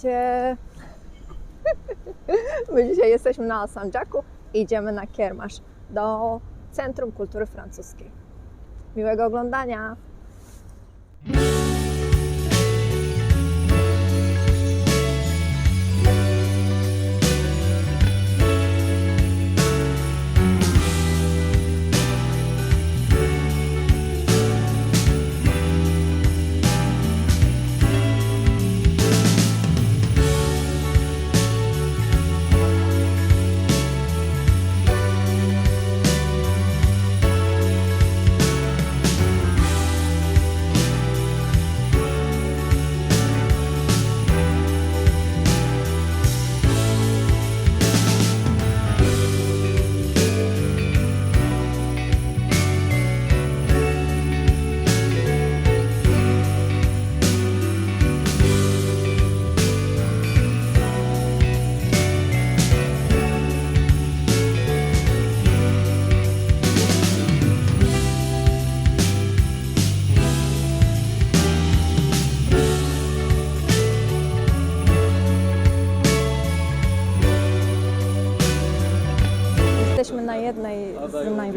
Witajcie! My dzisiaj jesteśmy na Sanjaku i idziemy na kiermasz do Centrum Kultury Francuskiej. Miłego oglądania!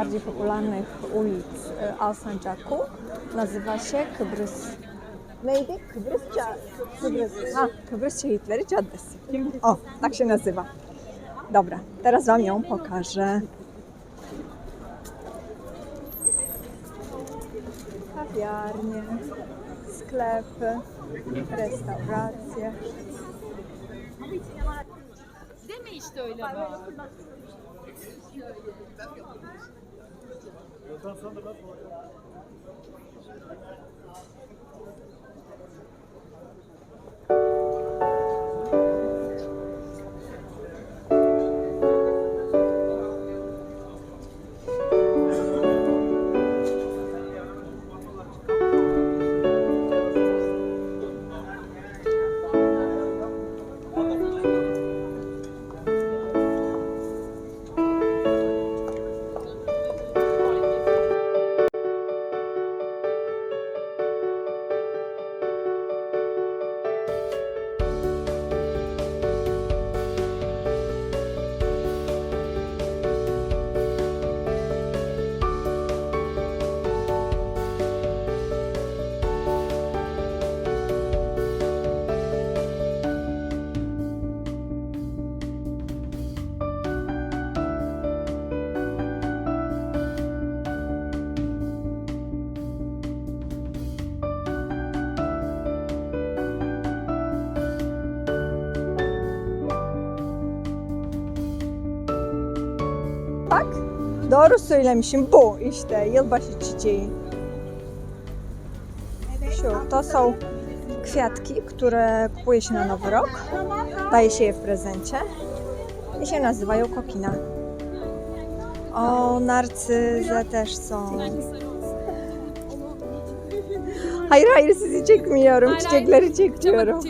Najbardziej popularnych ulic e, Al Sanjaku. Nazywa się Kıbrıs. Neydi? Kıbrıs Ca- Kıbrıs. A, Kıbrıs Şehitleri Caddesi. O, tak się nazywa. Dobra, teraz Wam ją pokażę. Kawiarnie, sklepy, restauracje. Deme işte öyle bak. Gökhan Sandık'a Bak, doğru söylemişim. Bu işte yılbaşı çiçeği. Şu, to są kwiatki, które kupuje się na Nowy Rok. Daje się je w prezencie i się nazywają kokina. O, narcyze też są. Hayır hayır sizi çekmiyorum. Çiçekleri çekiyorum.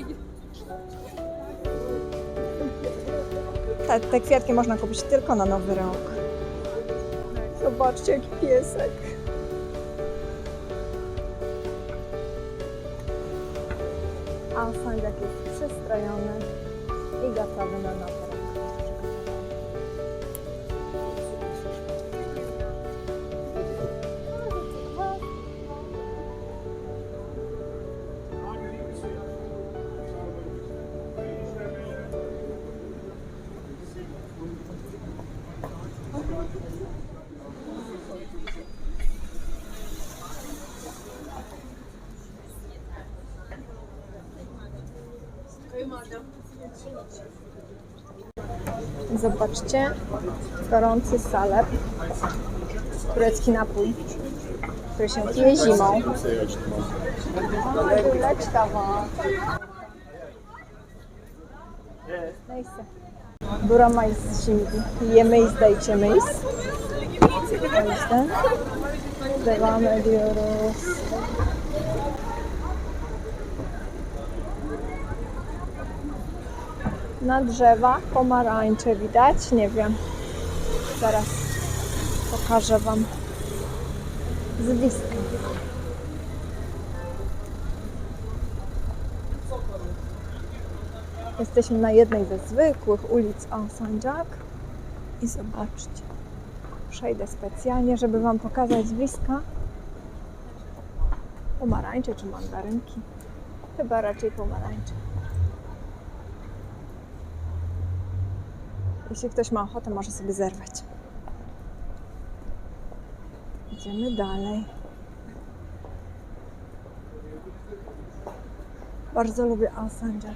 Te, te kwiatki można kupić tylko na Nowy Rok. Zobaczcie, jaki piesek. A sądziak jest przystrojony i gotowy na Nowy Zobaczcie, gorący salep, turecki napój, który się pije zimą. Leć dawa. Neyse. Duramayız şimdi. Yemeyiz de içemeyiz. O yüzden devam ediyoruz. Na drzewach pomarańcze widać, nie wiem. Zaraz pokażę Wam z bliska. Jesteśmy na jednej ze zwykłych ulic Alsanjak i zobaczcie. Przejdę specjalnie, żeby Wam pokazać z bliska pomarańcze czy mandarynki. Chyba raczej pomarańcze. Jeśli ktoś ma ochotę, może sobie zerwać. Idziemy dalej. Bardzo lubię Alsanjak.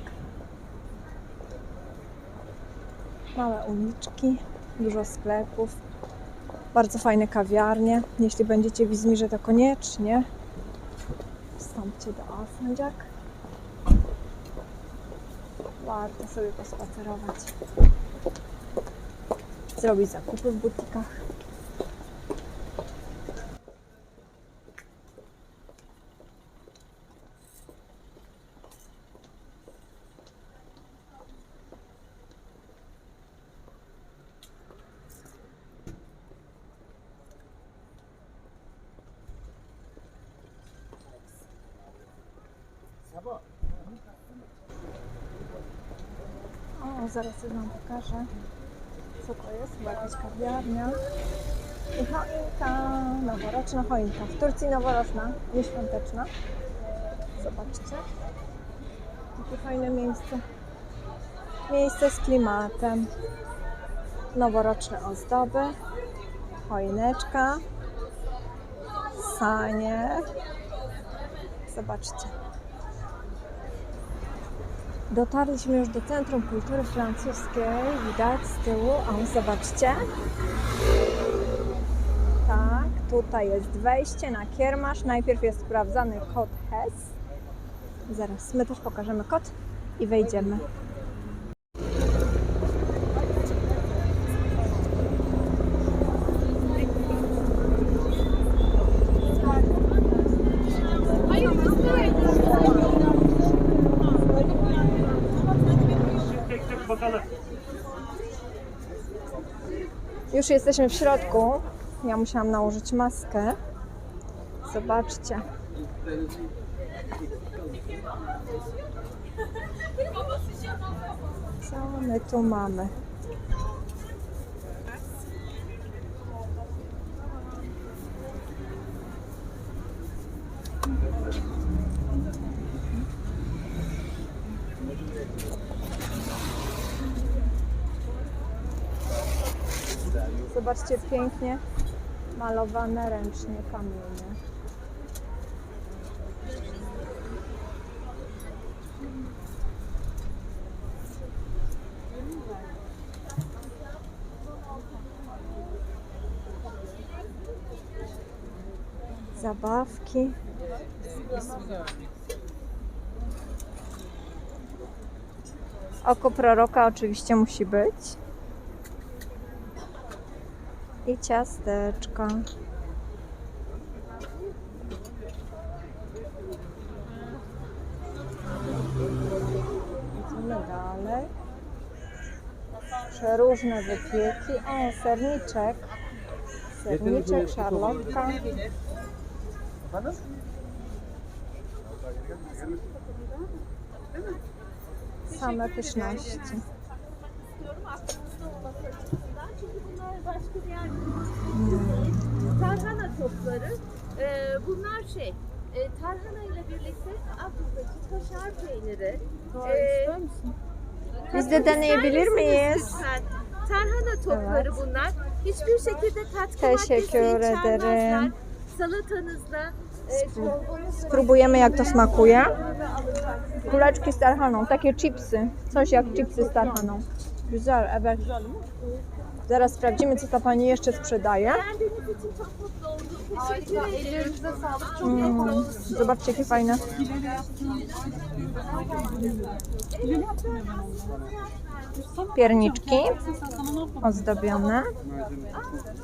Małe uliczki, dużo sklepów, bardzo fajne kawiarnie. Jeśli będziecie w Izmirze, to koniecznie wstąpcie do Alsanjak. Warto sobie pospacerować. Zrobić zakupy w butikach. O, zaraz Wam pokażę, co to jest. Chyba jakaś kawiarnia. I choinka, noworoczna choinka. W Turcji noworoczna, nie świąteczna. Zobaczcie. Takie fajne miejsce. Miejsce z klimatem. Noworoczne ozdoby. Choineczka. Sanie. Zobaczcie. Dotarliśmy już do Centrum Kultury Francuskiej. Widać z tyłu. O, zobaczcie. Tak, tutaj jest wejście na kiermasz. Najpierw jest sprawdzany kod HES. Zaraz my też pokażemy kod i wejdziemy. Już jesteśmy w środku. Ja musiałam nałożyć maskę. Zobaczcie. Co my tu mamy? Zobaczcie pięknie malowane ręcznie kamienie. Zabawki. Oko proroka oczywiście musi być. I ciasteczka. Idziemy dalej. Przeróżne wypieki. O, serniczek. Serniczek, szarlotka. Same pyszności. Tarhana topları. Ee, bunlar şey, e, tarhana ile birlikte Abdülbeki kaşar peyniri. Ee, Biz de deneyebilir miyiz? lütfen. Tarhana topları Evet. bunlar. Hiçbir şekilde katkı Teşekkür maddesi içermezler. ederim. Salatanızda e, Spróbujemy jak to smakuje. Kuleczki z tarhaną, takie chipsy. Coś jak chipsy z tarhaną. Güzel, evet. Zaraz sprawdzimy, co ta pani jeszcze sprzedaje. Mm, zobaczcie, jakie fajne. Pierniczki ozdobione.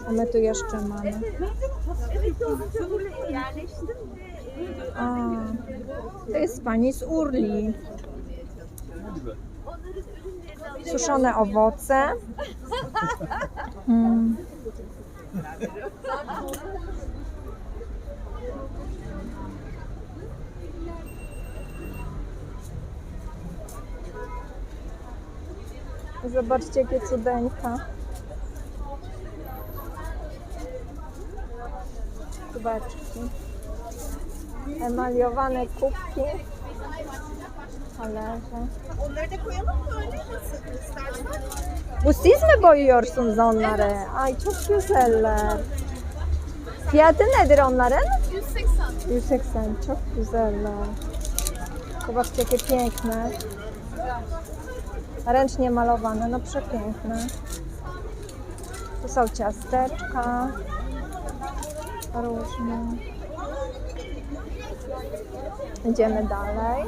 A my tu jeszcze mamy. A, to jest pani z Urli. Suszone owoce. Mm. Zobaczcie, jakie cudeńka. Kubeczki. Emaliowane kubki. Talerze. Onları da koyalım mı öyle nasıl istersen? Bu siz mi boyuyorsunuz onları? Ay çok güzeller. Fiyatı nedir onların? 180. 180. Çok güzeller. Zobaczcie, jakie piękne. Ręcznie malowane, no przepiękne. Tu są ciasteczka. Różne. Idziemy dalej.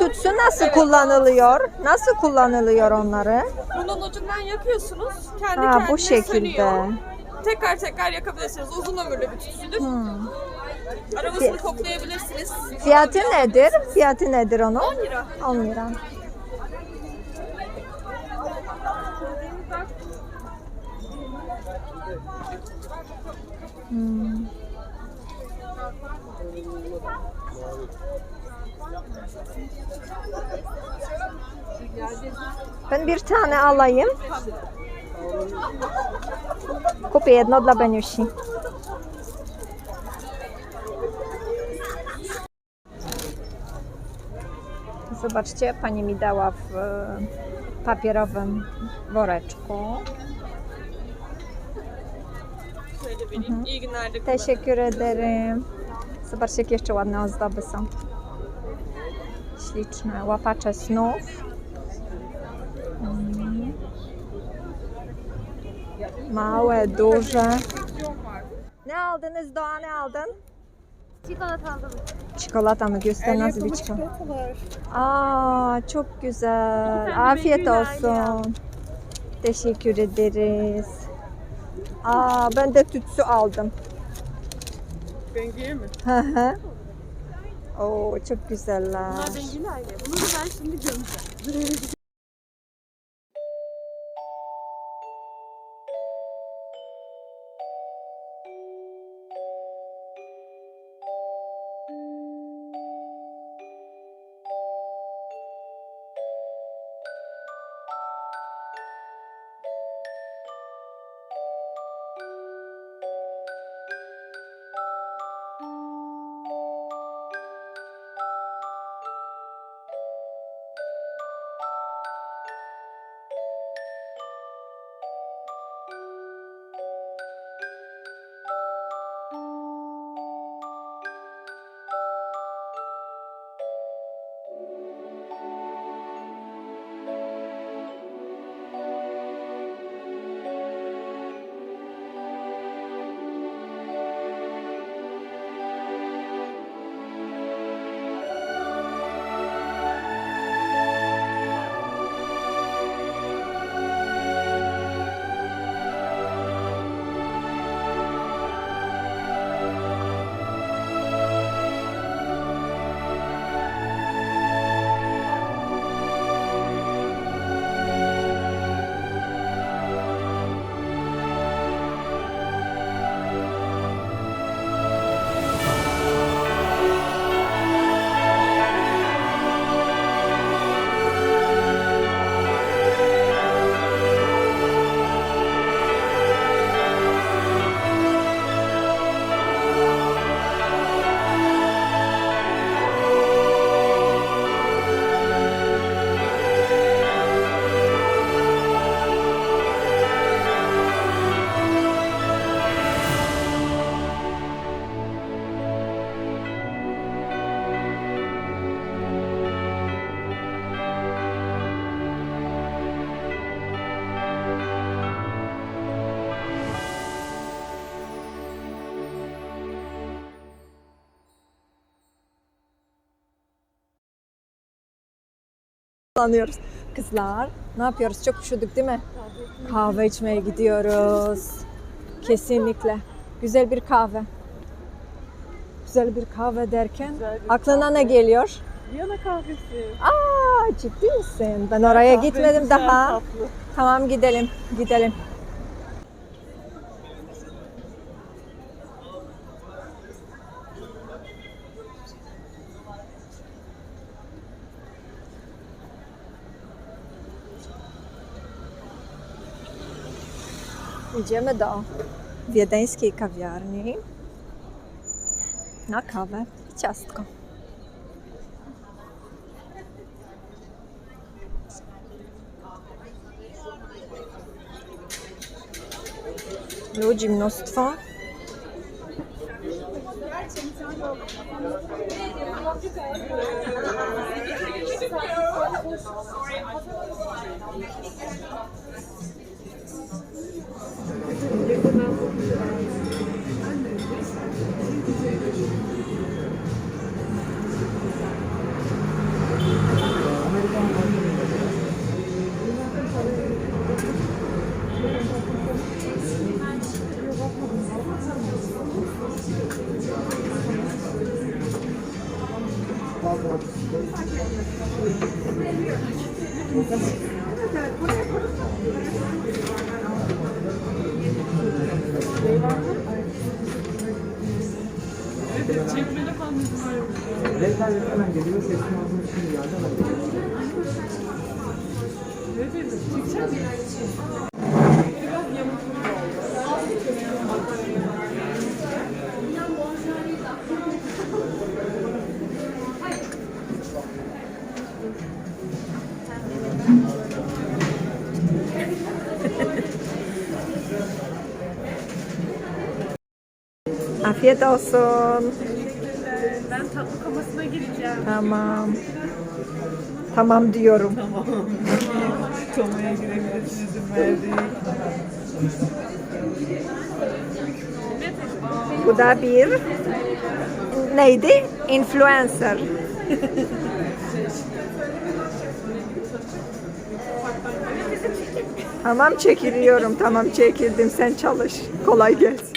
Tütsü nasıl kullanılıyor? Nasıl kullanılıyor onları? Bunun ucundan yakıyorsunuz. Kendi Ha, kendine bu şekilde. sönüyor. Tekrar tekrar yakabilirsiniz. Uzun ömürlü bir tütsüdür. Hmm. Aromasını koklayabilirsiniz. Fiyatı nedir? Fiyatı nedir onun? 10 lira. 10 lira. Hmm. Ben bir tane alayım. Kupię jedno dla Beniusi. Zobaczcie, pani mi dała w e, papierowym woreczku. Kullanın. Teşekkür ederim. Zobaczcie, jakie jeszcze ładne ozdoby są. Śliczne. Łapacze snów. Małe, duże. Ne aldınız Doğa ne aldın? Çikolata aldım. Çikolata mı? Göster nazwiczko. çikolatalar. Aa çok güzel. Afiyet olsun. Teşekkür ederiz. Aa ben de tütsü aldım. Bengiye mi? Hı hı. Oo çok güzeller. Bengi'nin aile. Bunu da ben şimdi gömeceğim. Sanıyoruz. Kızlar ne yapıyoruz? Çok üşüdük değil mi? Kahve içmeye gidiyoruz. Kesinlikle. Güzel bir kahve. Güzel bir kahve derken aklına ne geliyor? Viyana kahvesi. Aa ciddi misin? Ben oraya gitmedim daha. Tamam gidelim, gidelim. Idziemy do wiedeńskiej kawiarni na kawę i ciastko. Ludzi mnóstwo. Afiyet olsun. Ben tatlı komasına gireceğim. Tamam. Tamam diyorum. Komaya girebilirsiniz. Bu da bir neydi? Influencer. tamam çekiliyorum. Tamam çekildim. Sen çalış. Kolay gelsin.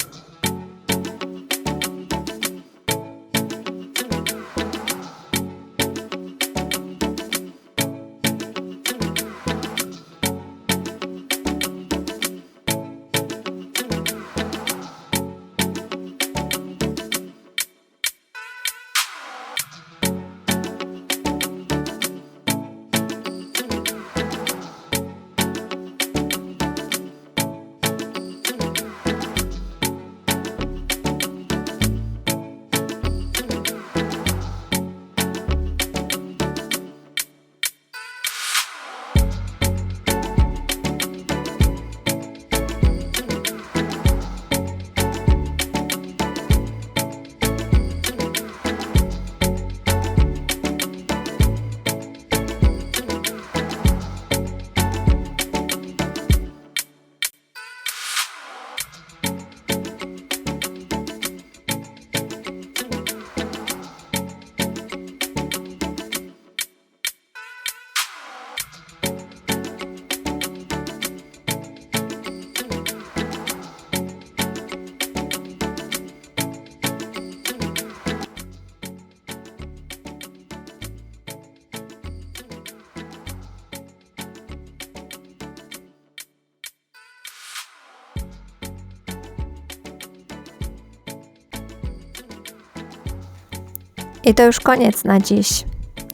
I to już koniec na dziś.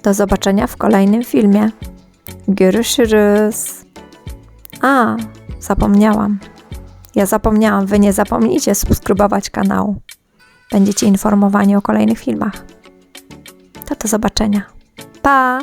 Do zobaczenia w kolejnym filmie. Görüşürüz. A, zapomniałam. Ja zapomniałam, wy nie zapomnijcie subskrybować kanału. Będziecie informowani o kolejnych filmach. To do zobaczenia. Pa!